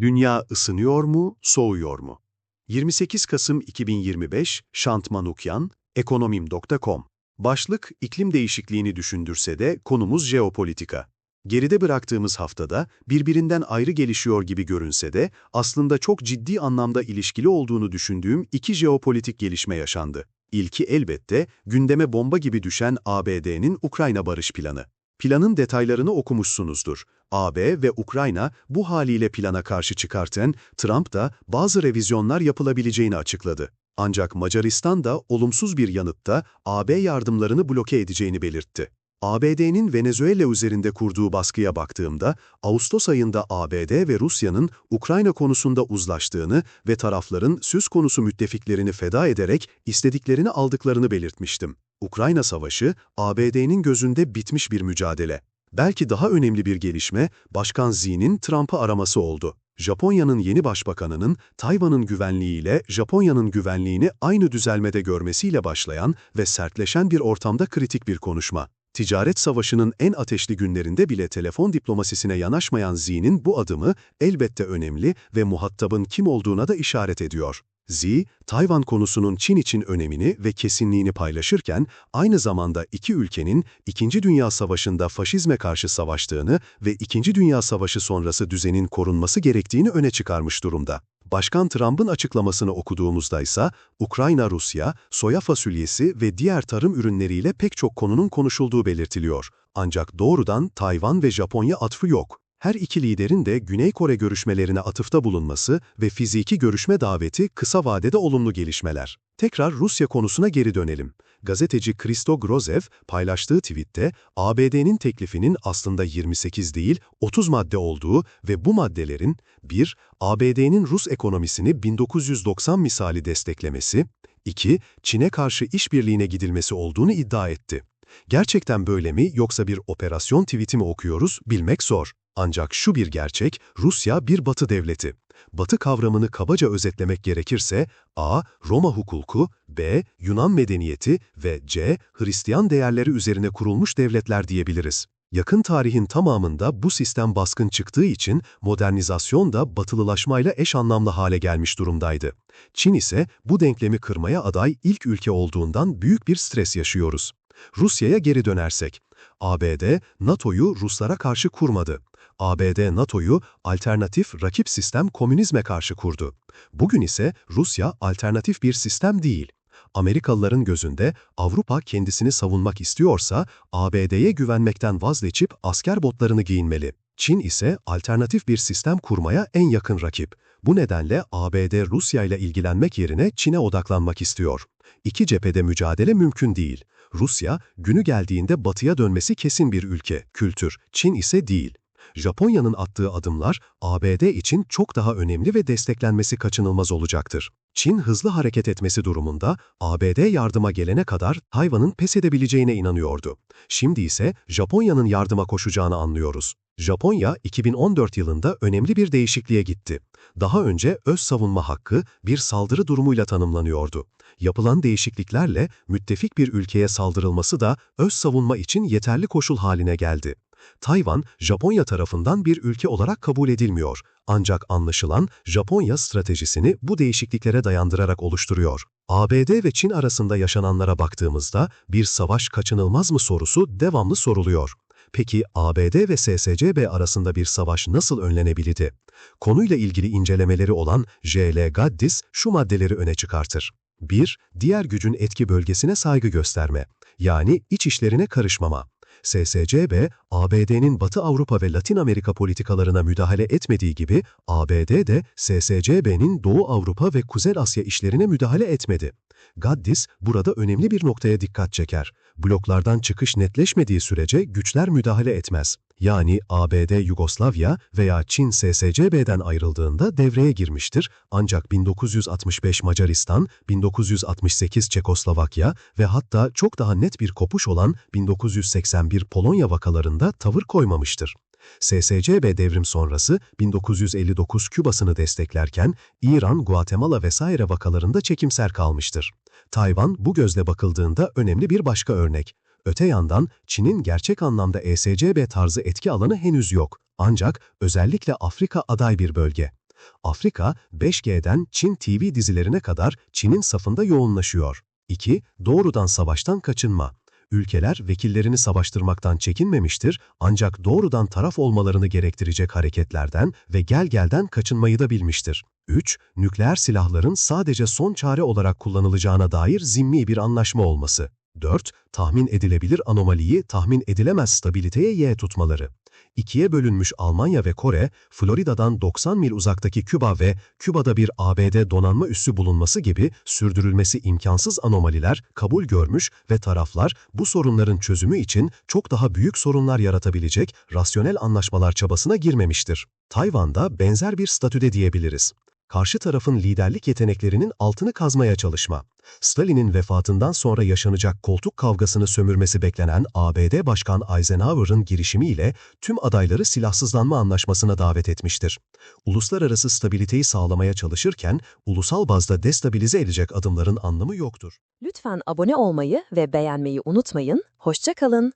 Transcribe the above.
Dünya ısınıyor mu, soğuyor mu? 28 Kasım 2025, Şant Manukyan, ekonomim.com. Başlık, iklim değişikliğini düşündürse de konumuz jeopolitika. Geride bıraktığımız haftada birbirinden ayrı gelişiyor gibi görünse de aslında çok ciddi anlamda ilişkili olduğunu düşündüğüm iki jeopolitik gelişme yaşandı. İlki elbette gündeme bomba gibi düşen ABD'nin Ukrayna barış planı. Planın detaylarını okumuşsunuzdur. AB ve Ukrayna bu haliyle plana karşı çıkarken Trump da bazı revizyonlar yapılabileceğini açıkladı. Ancak Macaristan da olumsuz bir yanıtta AB yardımlarını bloke edeceğini belirtti. ABD'nin Venezuela üzerinde kurduğu baskıya baktığımda, Ağustos ayında ABD ve Rusya'nın Ukrayna konusunda uzlaştığını ve tarafların söz konusu müttefiklerini feda ederek istediklerini aldıklarını belirtmiştim. Ukrayna Savaşı, ABD'nin gözünde bitmiş bir mücadele. Belki daha önemli bir gelişme, Başkan Xi'nin Trump'ı araması oldu. Japonya'nın yeni başbakanının Tayvan'ın güvenliğiyle Japonya'nın güvenliğini aynı düzelmede görmesiyle başlayan ve sertleşen bir ortamda kritik bir konuşma. Ticaret savaşının en ateşli günlerinde bile telefon diplomasisine yanaşmayan Xi'nin bu adımı elbette önemli ve muhatabın kim olduğuna da işaret ediyor. Xi, Tayvan konusunun Çin için önemini ve kesinliğini paylaşırken, aynı zamanda iki ülkenin İkinci Dünya Savaşı'nda faşizme karşı savaştığını ve İkinci Dünya Savaşı sonrası düzenin korunması gerektiğini öne çıkarmış durumda. Başkan Trump'ın açıklamasını okuduğumuzda ise Ukrayna-Rusya, soya fasulyesi ve diğer tarım ürünleriyle pek çok konunun konuşulduğu belirtiliyor. Ancak doğrudan Tayvan ve Japonya atfı yok. Her iki liderin de Güney Kore görüşmelerine atıfta bulunması ve fiziki görüşme daveti kısa vadede olumlu gelişmeler. Tekrar Rusya konusuna geri dönelim. Gazeteci Kristo Grozev paylaştığı tweette ABD'nin teklifinin aslında 28 değil 30 madde olduğu ve bu maddelerin 1. ABD'nin Rus ekonomisini 1990 misali desteklemesi, 2. Çin'e karşı işbirliğine gidilmesi olduğunu iddia etti. Gerçekten böyle mi yoksa bir operasyon tweet'i mi okuyoruz bilmek zor. Ancak şu bir gerçek, Rusya bir batı devleti. Batı kavramını kabaca özetlemek gerekirse A. Roma hukuku, B. Yunan medeniyeti ve C. Hristiyan değerleri üzerine kurulmuş devletler diyebiliriz. Yakın tarihin tamamında bu sistem baskın çıktığı için modernizasyon da batılılaşmayla eş anlamlı hale gelmiş durumdaydı. Çin ise bu denklemi kırmaya aday ilk ülke olduğundan büyük bir stres yaşıyoruz. Rusya'ya geri dönersek, ABD, NATO'yu Ruslara karşı kurmadı. ABD NATO'yu alternatif rakip sistem komünizme karşı kurdu. Bugün ise Rusya alternatif bir sistem değil. Amerikalıların gözünde Avrupa kendisini savunmak istiyorsa ABD'ye güvenmekten vazgeçip asker botlarını giyinmeli. Çin ise alternatif bir sistem kurmaya en yakın rakip. Bu nedenle ABD Rusya ile ilgilenmek yerine Çin'e odaklanmak istiyor. İki cephede mücadele mümkün değil. Rusya, günü geldiğinde batıya dönmesi kesin bir ülke, kültür. Çin ise değil. Japonya'nın attığı adımlar ABD için çok daha önemli ve desteklenmesi kaçınılmaz olacaktır. Çin hızlı hareket etmesi durumunda ABD yardıma gelene kadar Tayvan'ın pes edebileceğine inanıyordu. Şimdi ise Japonya'nın yardıma koşacağını anlıyoruz. Japonya 2014 yılında önemli bir değişikliğe gitti. Daha önce öz savunma hakkı bir saldırı durumuyla tanımlanıyordu. Yapılan değişikliklerle müttefik bir ülkeye saldırılması da öz savunma için yeterli koşul haline geldi. Tayvan, Japonya tarafından bir ülke olarak kabul edilmiyor. Ancak anlaşılan Japonya stratejisini bu değişikliklere dayandırarak oluşturuyor. ABD ve Çin arasında yaşananlara baktığımızda bir savaş kaçınılmaz mı sorusu devamlı soruluyor. Peki ABD ve SSCB arasında bir savaş nasıl önlenebildi? Konuyla ilgili incelemeleri olan J.L. Gaddis şu maddeleri öne çıkartır. 1. Diğer gücün etki bölgesine saygı gösterme, yani iç işlerine karışmama. SSCB, ABD'nin Batı Avrupa ve Latin Amerika politikalarına müdahale etmediği gibi ABD de SSCB'nin Doğu Avrupa ve Kuzey Asya işlerine müdahale etmedi. Gaddis burada önemli bir noktaya dikkat çeker. Bloklardan çıkış netleşmediği sürece güçler müdahale etmez. Yani ABD Yugoslavya veya Çin SSCB'den ayrıldığında devreye girmiştir ancak 1965 Macaristan, 1968 Çekoslovakya ve hatta çok daha net bir kopuş olan 1981 Polonya vakalarında tavır koymamıştır. SSCB devrim sonrası 1959 Küba'sını desteklerken İran, Guatemala vesaire vakalarında çekimser kalmıştır. Tayvan bu gözle bakıldığında önemli bir başka örnek. Öte yandan Çin'in gerçek anlamda ESCB tarzı etki alanı henüz yok. Ancak özellikle Afrika aday bir bölge. Afrika, 5G'den Çin TV dizilerine kadar Çin'in safında yoğunlaşıyor. 2. Doğrudan savaştan kaçınma. Ülkeler vekillerini savaştırmaktan çekinmemiştir ancak doğrudan taraf olmalarını gerektirecek hareketlerden ve gel-gelden kaçınmayı da bilmiştir. 3. Nükleer silahların sadece son çare olarak kullanılacağına dair zimmi bir anlaşma olması. 4. Tahmin edilebilir anomaliyi tahmin edilemez stabiliteye y tutmaları. İkiye bölünmüş Almanya ve Kore, Florida'dan 90 mil uzaktaki Küba ve Küba'da bir ABD donanma üssü bulunması gibi sürdürülmesi imkansız anomaliler kabul görmüş ve taraflar bu sorunların çözümü için çok daha büyük sorunlar yaratabilecek rasyonel anlaşmalar çabasına girmemiştir. Tayvan'da benzer bir statüde diyebiliriz. Karşı tarafın liderlik yeteneklerinin altını kazmaya çalışma. Stalin'in vefatından sonra yaşanacak koltuk kavgasını sömürmesi beklenen ABD Başkan Eisenhower'ın girişimiyle tüm adayları silahsızlanma anlaşmasına davet etmiştir. Uluslararası stabiliteyi sağlamaya çalışırken ulusal bazda destabilize edecek adımların anlamı yoktur. Lütfen abone olmayı ve beğenmeyi unutmayın. Hoşça kalın.